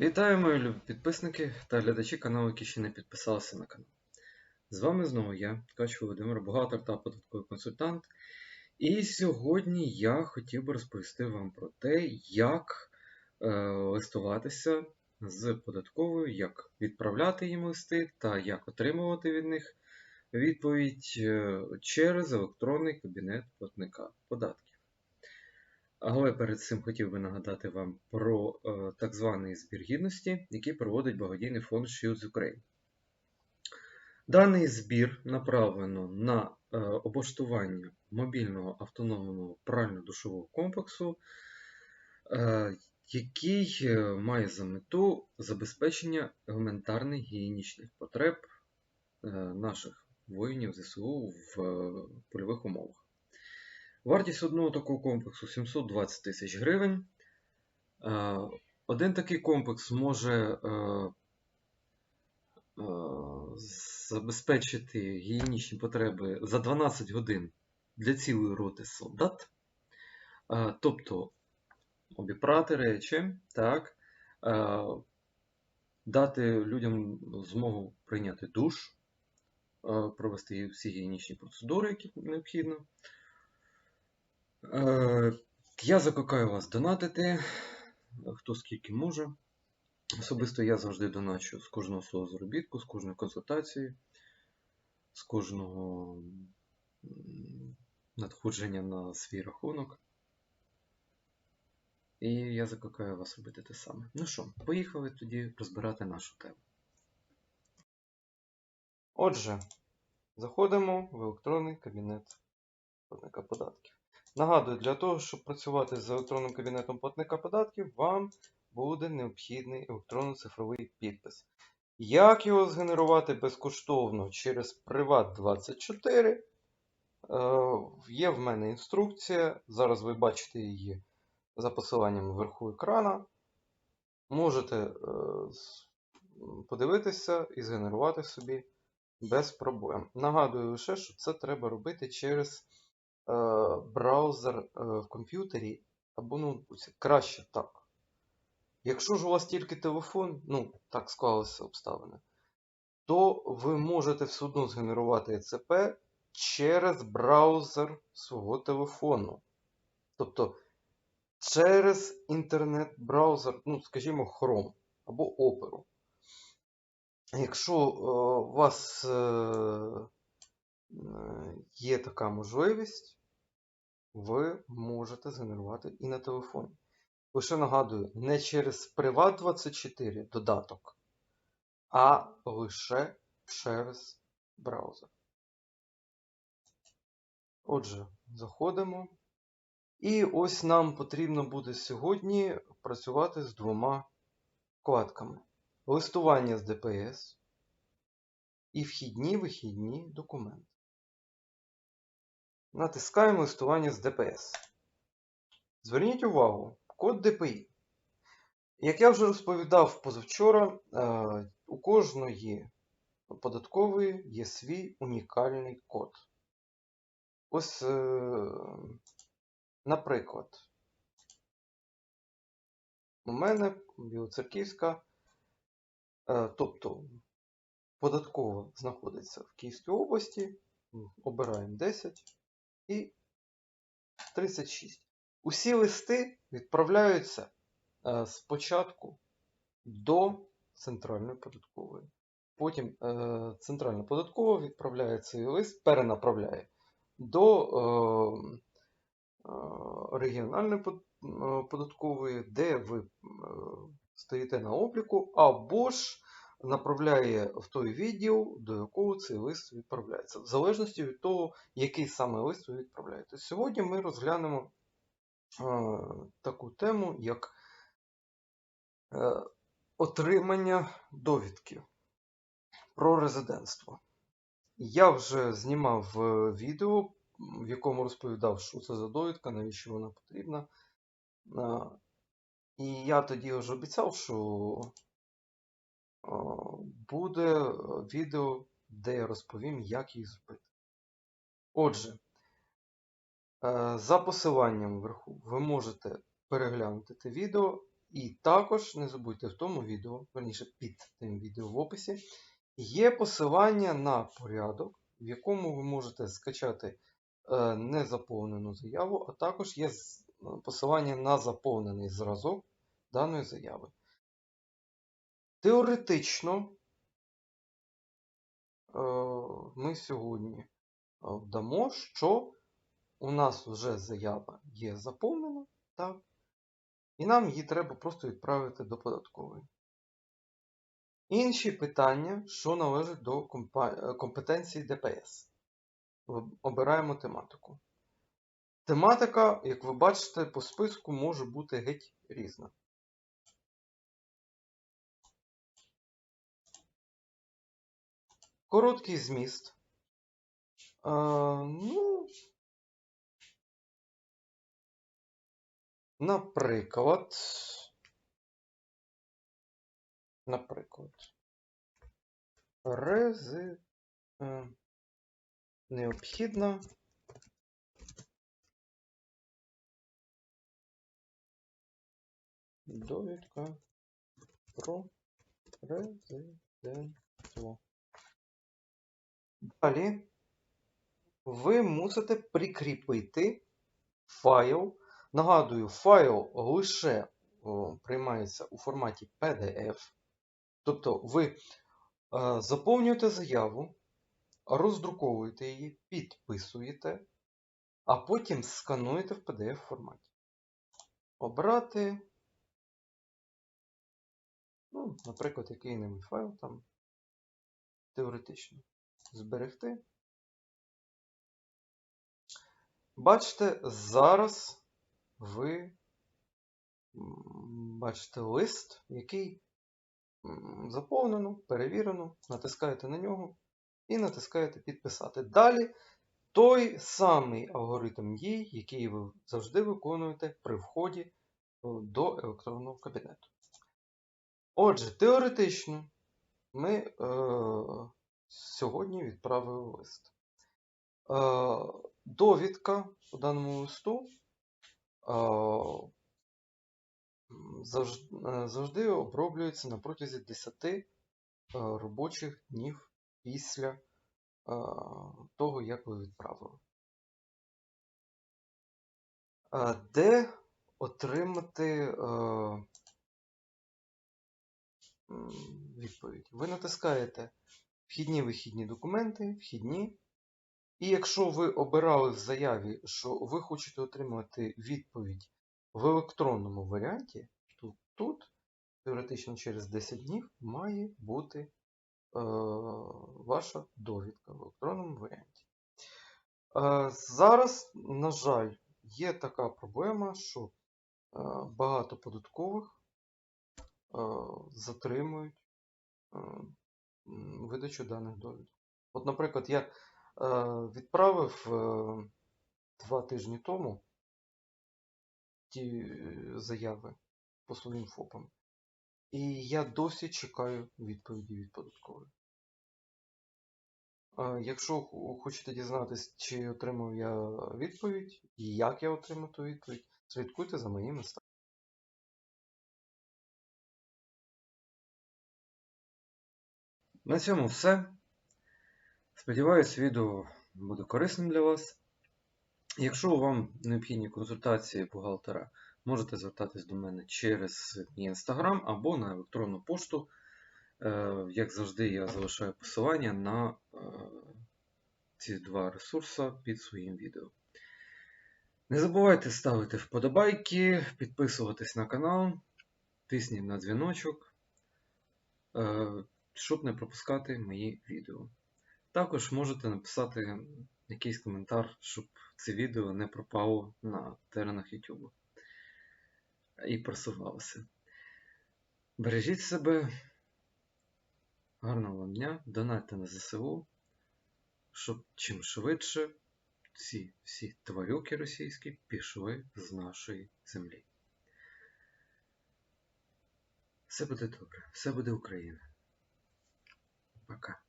Вітаю, мої любі підписники та глядачі каналу, які ще не підписалися на канал. З вами знову я, Ткач Володимир, бухгалтер та податковий консультант. І сьогодні я хотів би розповісти вам про те, як е, листуватися з податковою, як відправляти їм листи та як отримувати від них відповідь е, через електронний кабінет платника податків. Але перед цим хотів би нагадати вам про е, так званий збір гідності, який проводить благодійний фонд Shields Ukraine. Даний збір направлено на е, облаштування мобільного автономного прально-душового комплексу, е, який е, має за мету забезпечення елементарних гігієнічних потреб е, наших воїнів ЗСУ в е, польових умовах. Вартість одного такого комплексу 720 тисяч гривень. Е, Один такий комплекс може е, е, забезпечити гігієнічні потреби за 12 годин для цілої роти солдат. Тобто обіпрати речі, так, дати людям змогу прийняти душ, провести всі гігієнічні процедури, які необхідно. Е, Я закликаю вас донатити, хто скільки може. Особисто я завжди доначу з кожного свого заробітку, з кожної консультації, з кожного надходження на свій рахунок. І я закликаю вас робити те саме. Ну що, поїхали тоді розбирати нашу тему. Отже, заходимо в електронний кабінет платника податків. Нагадую, для того, щоб працювати з електронним кабінетом платника податків, вам буде необхідний електронно-цифровий підпис. Як його згенерувати безкоштовно через Privat24? Е, Є в мене інструкція. Зараз ви бачите її за посиланням вверху екрана. Можете е, подивитися і згенерувати собі без проблем. Нагадую лише, що це треба робити через браузер е, в комп'ютері або ноутбуці. Краще так. Якщо ж у вас тільки телефон, ну, так склалися обставини, то ви можете все одно згенерувати ЕЦП через браузер свого телефону. Тобто через інтернет-браузер, ну, скажімо, Chrome або Opera. Якщо е, у вас е, е, є така можливість, ви можете згенерувати і на телефоні. Лише нагадую, не через Privat24 додаток, а лише через браузер. Отже, заходимо. І ось нам потрібно буде сьогодні працювати з двома вкладками: листування з ДПС і вхідні-вихідні документи. Натискаємо листування з ДПС. Зверніть увагу, код ДПІ. Як я вже розповідав позавчора, е, у кожної податкової є свій унікальний код. Ось, е, наприклад, у мене Білоцерківська, е, тобто податкова знаходиться в Київській області. Обираємо 10 і 36. Усі листи відправляються е, спочатку до центральної податкової. Потім е, центральна податкова відправляє цей лист, перенаправляє до е, регіональної податкової, де ви стоїте на обліку, або ж направляє в той відділ, до якого цей лист відправляється, в залежності від того, який саме лист ви відправляєте. Сьогодні ми розглянемо е, таку тему, як е, отримання довідки про резидентство. Я вже знімав е, відео, в якому розповідав, що це за довідка, навіщо вона потрібна. І я тоді вже обіцяв, що буде е, відео, де я розповім, як їх зробити. Отже, е, за посиланням вверху ви можете переглянути те відео І також не забудьте в тому відео, верніше під тим відео в описі, є посилання на порядок, в якому ви можете скачати е, незаповнену заяву, а також є посилання на заповнений зразок даної заяви. Теоретично е, ми сьогодні е, вдамо, що у нас вже заява є заповнена, так? І нам її треба просто відправити до податкової. Інші питання, що належать до е, компетенції ДПС. Обираємо тематику. Тематика, як ви бачите, по списку може бути геть різна. Короткий зміст. Е, ну, наприклад, наприклад, рези, необхідна довідка про резидентство. Далі ви мусите прикріпити файл. Нагадую, файл лише приймається у форматі PDF. Тобто ви е, заповнюєте заяву, роздруковуєте її, підписуєте, а потім скануєте в PDF форматі. Обрати, ну, наприклад, який-небудь файл там теоретично зберегти. Бачите, зараз ви бачите лист, який заповнено, перевірено, натискаєте на нього і натискаєте підписати. Далі той самий алгоритм дій, який ви завжди виконуєте при вході е, до електронного кабінету. Отже, теоретично ми е, сьогодні відправили лист. Е, довідка по даному листу е, завжди, завжди оброблюється на протязі 10 е, робочих днів після е, того, як ви відправили. Е, Де отримати е, відповідь? Ви натискаєте вхідні вихідні документи, вхідні. І якщо ви обирали в заяві, що ви хочете отримати відповідь в електронному варіанті, то тут теоретично через 10 днів має бути е, ваша довідка в електронному варіанті. Е, зараз, на жаль, є така проблема, що е, багато податкових е, затримують е, видачу даних довідок. От, наприклад, я е, відправив е, два тижні тому ті е, заяви по своїм ФОПам. І я досі чекаю відповіді від податкової. Якщо хочете дізнатися, чи отримав я відповідь і як я отримав ту відповідь, слідкуйте за моїми ста- На цьому все. Сподіваюсь, відео буде корисним для вас. Якщо вам необхідні консультації бухгалтера, можете звертатись до мене через мій інстаграм або на електронну пошту. Е, Як завжди, я залишаю посилання на е, ці два ресурси під своїм відео. Не забувайте ставити вподобайки, підписуватись на канал, тисніть на дзвіночок, е, щоб не пропускати мої відео. Також можете написати якийсь коментар, щоб це відео не пропало на теренах YouTube і просувалося. Бережіть себе, гарного вам дня, донатьте на ЗСУ, щоб чим швидше ці всі тварюки російські пішли з нашої землі. Все буде добре, все буде Україна. Пока.